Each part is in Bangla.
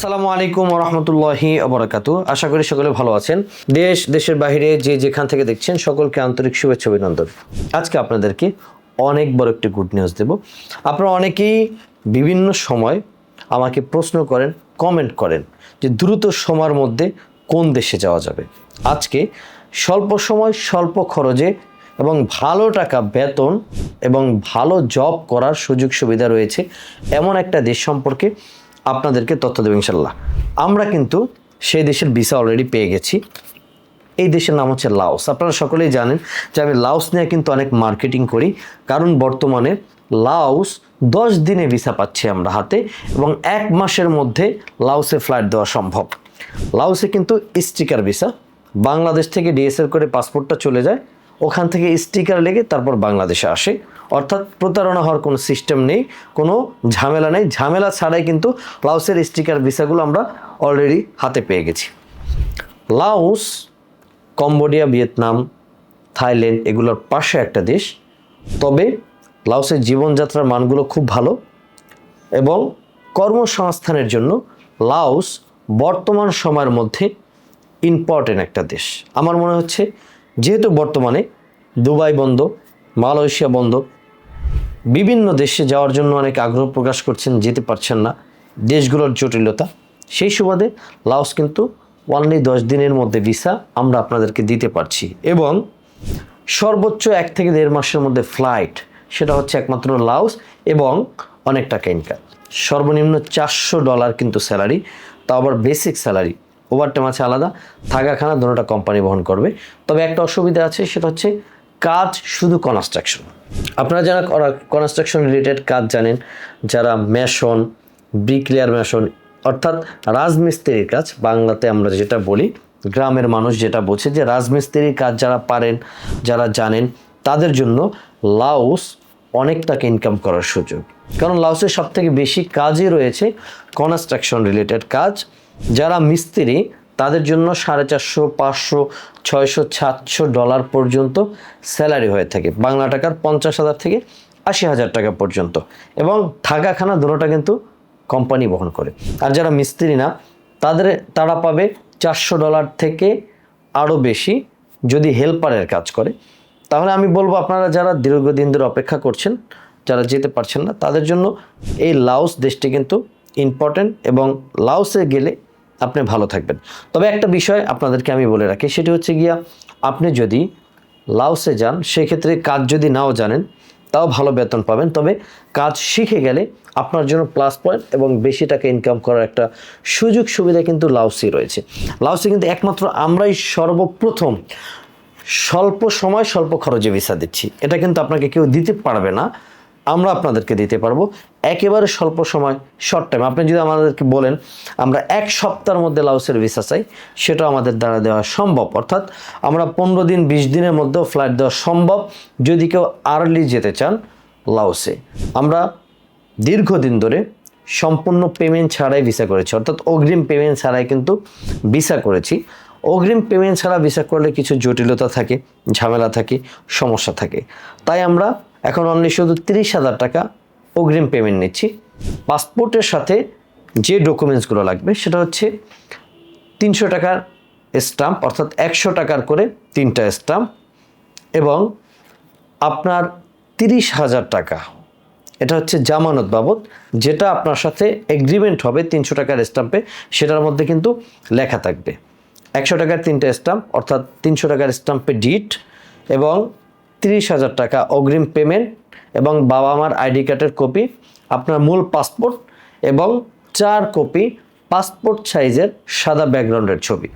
আসসালামু আলাইকুম রহমতুল্লাহি অবরাকাত আশা করি সকলে ভালো আছেন। দেশ, দেশের বাইরে যে যেখান থেকে দেখছেন, সকলকে আন্তরিক শুভেচ্ছা অভিনন্দন। আজকে আপনাদেরকে অনেক বড় একটি গুড নিউজ দেব। আপনারা অনেকেই বিভিন্ন সময় আমাকে প্রশ্ন করেন কমেন্ট করেন যে দ্রুত সময়ের মধ্যে কোন দেশে যাওয়া যাবে। আজকে স্বল্প সময়, স্বল্প খরচে এবং ভালো টাকা বেতন এবং ভালো জব করার সুযোগ সুবিধা রয়েছে এমন একটা দেশ সম্পর্কে আপনাদেরকে তথ্য দেবো ইনশাল্লাহ। আমরা কিন্তু সেই দেশের ভিসা অলরেডি পেয়ে গেছি। এই দেশের নাম হচ্ছে লাওস। আপনারা সকলেই জানেন যে আমি লাওস নিয়ে কিন্তু অনেক মার্কেটিং করি। কারণ বর্তমানে লাওস দশ দিনে ভিসা পাচ্ছি আমরা হাতে এবং এক মাসের মধ্যে লাওসে ফ্লাইট দেওয়া সম্ভব। লাওসে কিন্তু স্টিকার ভিসা বাংলাদেশ থেকে ডিএসএল করে পাসপোর্টটা চলে যায়। ওখান থেকে স্টিকার লেগে তারপর বাংলাদেশে আসে। অর্থাৎ প্রতারণা হওয়ার কোনো সিস্টেম নেই, কোনো ঝামেলা নেই। ঝামেলা ছাড়াই কিন্তু লাওসের স্টিকার ভিসাগুলো আমরা অলরেডি হাতে পেয়ে গেছি। লাওস কম্বোডিয়া, ভিয়েতনাম, থাইল্যান্ড এগুলোর পাশে একটা দেশ। তবে লাওসের জীবনযাত্রার মানগুলো খুব ভালো এবং কর্মসংস্থানের জন্য লাওস বর্তমান সময়ের মধ্যে ইম্পর্টেন্ট একটা দেশ। আমার মনে হচ্ছে যেহেতু বর্তমানে দুবাই বন্ধ, মালয়েশিয়া বন্ধ, বিভিন্ন দেশে যাওয়ার জন্য অনেক আগ্রহ প্রকাশ করছেন, যেতে পারছেন না। দেশগুলোর জটিলতা, সেই সুবাদে লাওস কিন্তু অনলি দশ দিনের মধ্যে ভিসা আমরা আপনাদেরকে দিতে পারছি। এবং সর্বোচ্চ এক থেকে দেড় মাসের মধ্যে ফ্লাইট, সেটা হচ্ছে একমাত্র লাউস এবং অনেক টাকা ইনকাম সর্বনিম্ন চারশো ডলার কিন্তু স্যালারি তা আবার বেসিক স্যালারি। ওভারটাইম আছে আলাদা থাকা খানা কোম্পানি বহন করবে। তবে একটা অসুবিধা আছে, সেটা হচ্ছে কাজ শুধু কনস্ট্রাকশন আপনারা যারা কনস্ট্রাকশন রিলেটেড কাজ জানেন, যারা মেশন ব্রিকলেয়ার মেশন অর্থাৎ রাজমিস্ত্রির কাজ, বাংলাতে আমরা যেটা বলি, গ্রামের মানুষ যেটা বোঝে যে রাজমিস্ত্রির কাজ যারা পারেন, যারা জানেন, তাদের জন্য লাওস অনেক টাকা ইনকাম করার সুযোগ। কারণ লাউসের সব থেকে বেশি কাজই রয়েছে কনস্ট্রাকশন রিলেটেড কাজ যারা মিস্ত্রি, তাদের জন্য সাড়ে চারশো, পাঁচশো, ছয়শো, সাতশো ডলার পর্যন্ত স্যালারি হয়ে থাকে। বাংলা টাকার পঞ্চাশ হাজার থেকে আশি হাজার টাকা পর্যন্ত। এবং থাকা খানা দুটোটা কিন্তু কোম্পানি বহন করে। আর যারা মিস্ত্রি না, তাদের, তারা পাবে চারশো ডলার থেকে আরও বেশি যদি হেল্পারের কাজ করে। তাহলে আমি বলব, আপনারা যারা দীর্ঘদিন ধরে অপেক্ষা করছেন, যারা যেতে পারছেন না, তাদের জন্য এই লাউস দেশটি কিন্তু ইম্পর্ট্যান্ট এবং লাউসে গেলে আপনি ভালো থাকবেন। তবে একটা বিষয় আপনাদেরকে আমি বলে রাখি, সেটি হচ্ছে গিয়া, আপনি যদি লাউসে যান, সেক্ষেত্রে কাজ যদি নাও জানেন, তাও ভালো বেতন পাবেন। তবে কাজ শিখে গেলে আপনার জন্য প্লাস পয়েন্ট এবং বেশি টাকা ইনকাম করার একটা সুযোগ সুবিধা কিন্তু লাউসি রয়েছে। লাউসি কিন্তু একমাত্র আমরাই সর্বপ্রথম স্বল্প সময়, স্বল্প খরচে ভিসা দিচ্ছি। এটা কিন্তু আপনাকে কেউ দিতে পারবে না। আমরা আপনাদেরকে দিতে পারব। একেবারে স্বল্প সময় শর্ট টাইম আপনি যদি আমাদেরকে বলেন, আমরা এক সপ্তাহের মধ্যে লাউসের ভিসা চাই সেটাও আমাদের দ্বারা দেওয়া সম্ভব। অর্থাৎ আমরা পনেরো দিন, বিশ দিনের মধ্যেও ফ্লাইট দেওয়া সম্ভব। যদি কেউ আর্লি যেতে চান, লাউসে। আমরা দীর্ঘদিন ধরে সম্পূর্ণ পেমেন্ট ছাড়াই ভিসা করেছি। অর্থাৎ অগ্রিম পেমেন্ট ছাড়াই কিন্তু ভিসা করেছি। অগ্রিম পেমেন্ট ছাড়া ভিসা করলে কিছু জটিলতা থাকে, ঝামেলা থাকে, সমস্যা থাকে। তাই আমরা এখন অনলি শুধু তিরিশ হাজার টাকা অগ্রিম পেমেন্ট নিচ্ছি। পাসপোর্টের সাথে যে ডকুমেন্টসগুলো লাগবে, সেটা হচ্ছে তিনশো টাকার স্টাম্প অর্থাৎ একশো টাকার করে তিনটা স্টাম্প এবং আপনার তিরিশ হাজার টাকা। এটা হচ্ছে জামানত বাবদ, যেটা আপনার সাথে এগ্রিমেন্ট হবে তিনশো টাকার স্টাম্পে সেটার মধ্যে কিন্তু লেখা থাকবে। একশো টাকার তিনটে স্টাম্প অর্থাৎ তিনশো টাকার স্টাম্পে ডিট এবং তিরিশ হাজার টাকা অগ্রিম পেমেন্ট এবং বাবা মার আইডি কার্ডের কপি আপনার মূল পাসপোর্ট এবং চার কপি পাসপোর্ট সাইজের সাদা ব্যাকগ্রাউন্ডের ছবি।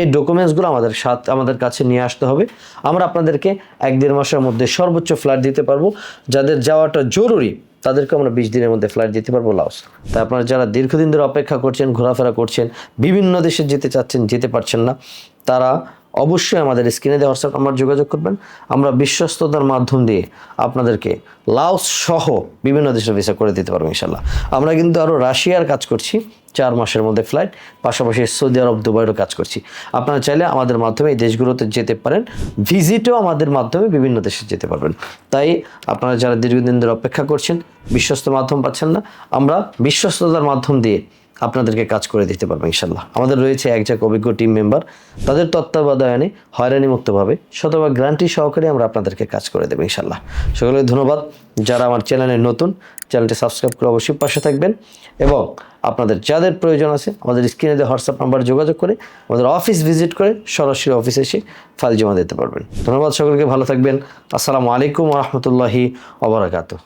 এই ডকুমেন্টসগুলো আমাদের সাথে আমাদের কাছে নিয়ে আসতে হবে। আমরা আপনাদেরকে এক দেড় মাসের মধ্যে সর্বোচ্চ ফ্লাইট দিতে পারব। যাদের যাওয়াটা জরুরি তাদেরকে আমরা বিশ দিনের মধ্যে ফ্লাইট দিতে পারব লাওস তাই আপনারা যারা দীর্ঘদিন ধরে অপেক্ষা করছেন, ঘোরাফেরা করছেন, বিভিন্ন দেশে যেতে চাচ্ছেন, যেতে পারছেন না, তারা অবশ্যই আমাদের স্ক্রিনে দেওয়া হোয়াটসঅ্যাপ আমার যোগাযোগ করবেন। আমরা বিশ্বস্ততার মাধ্যম দিয়ে আপনাদেরকে লাওস সহ বিভিন্ন দেশের ভিসা করে দিতে পারব ইনশাল্লাহ আমরা কিন্তু আরও রাশিয়ার কাজ করছি, চার মাসের মধ্যে ফ্লাইট পাশাপাশি সৌদি আরব দুবাইয়েরও কাজ করছি। আপনারা চাইলে আমাদের মাধ্যমে এই দেশগুলোতে যেতে পারেন, ভিজিটও আমাদের মাধ্যমে বিভিন্ন দেশে যেতে পারবেন। তাই আপনারা যারা দীর্ঘদিন ধরে অপেক্ষা করছেন, বিশ্বস্ত মাধ্যম পাচ্ছেন না, আমরা বিশ্বস্ততার মাধ্যম দিয়ে আপনাদেরকে কাজ করে দিতে পারব ইনশাল্লাহ আমাদের রয়েছে একজাক অভিজ্ঞ টিম মেম্বার তাদের তত্ত্বাবধানে হয়রানি মুক্তভাবে শতভাগ গ্যারান্টি সহকারে আমরা আপনাদেরকে কাজ করে দেবো ইনশাল্লাহ সকলে ধন্যবাদ। যারা আমার চ্যানেলে নতুন, চ্যানেলটি সাবস্ক্রাইব করে অবশ্যই পাশে থাকবেন এবং আপনাদের যাদের প্রয়োজন আছে, আমাদের স্ক্রিনে দিয়ে হোয়াটসঅ্যাপ নাম্বার যোগাযোগ করে, আমাদের অফিস ভিজিট করে সরাসরি অফিসে এসে ফাইল জমা দিতে পারবেন। ধন্যবাদ সকলকে, ভালো থাকবেন। আসসালামু আলাইকুম রহমতুল্লাহি ওবরাকাতু